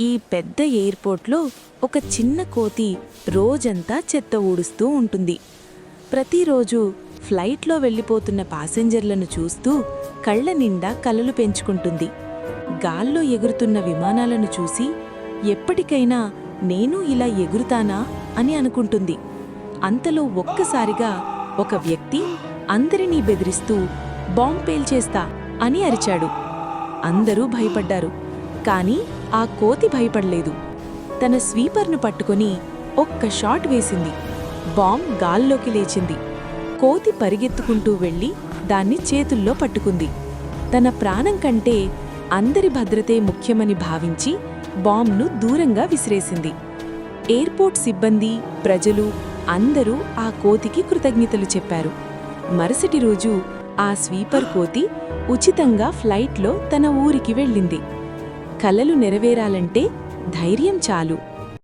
ఈ పెద్ద ఎయిర్పోర్ట్లో ఒక చిన్న కోతి రోజంతా చెత్త ఊడుస్తూ ఉంటుంది. ప్రతిరోజు ఫ్లైట్లో వెళ్ళిపోతున్న పాసెంజర్లను చూస్తూ కళ్ళ నిండా కలలు పెంచుకుంటుంది. గాల్లో ఎగురుతున్న విమానాలను చూసి ఎప్పటికైనా నేను ఇలా ఎగురుతానా? అని అనుకుంటుంది. అంతలో ఒక్కసారిగా ఒక వ్యక్తి అందరినీ బెదిరిస్తూ బాంబ్ పేల్చేస్తా అని అరిచాడు. అందరూ భయపడ్డారు. కానీ ఆ కోతి భయపడలేదు. తన స్వీపర్ను పట్టుకొని ఒక్క షాట్ వేసింది. బాంబ్ గాల్లోకి లేచింది. కోతి పరిగెత్తుకుంటూ వెళ్ళి దాన్ని చేతుల్లో పట్టుకుంది. తన ప్రాణం కంటే అందరి భద్రతే ముఖ్యమని భావించి బాంబ్ను దూరంగా విసిరేసింది. ఎయిర్పోర్ట్ సిబ్బంది ప్రజలు అందరూ ఆ కోతికి కృతజ్ఞతలు చెప్పారు. మరుసటి రోజు ఆ స్వీపర్ కోతి ఉచితంగా ఫ్లైట్లో తన ఊరికి వెళ్ళింది. కలలు నెరవేరాలంటే ధైర్యం చాలు.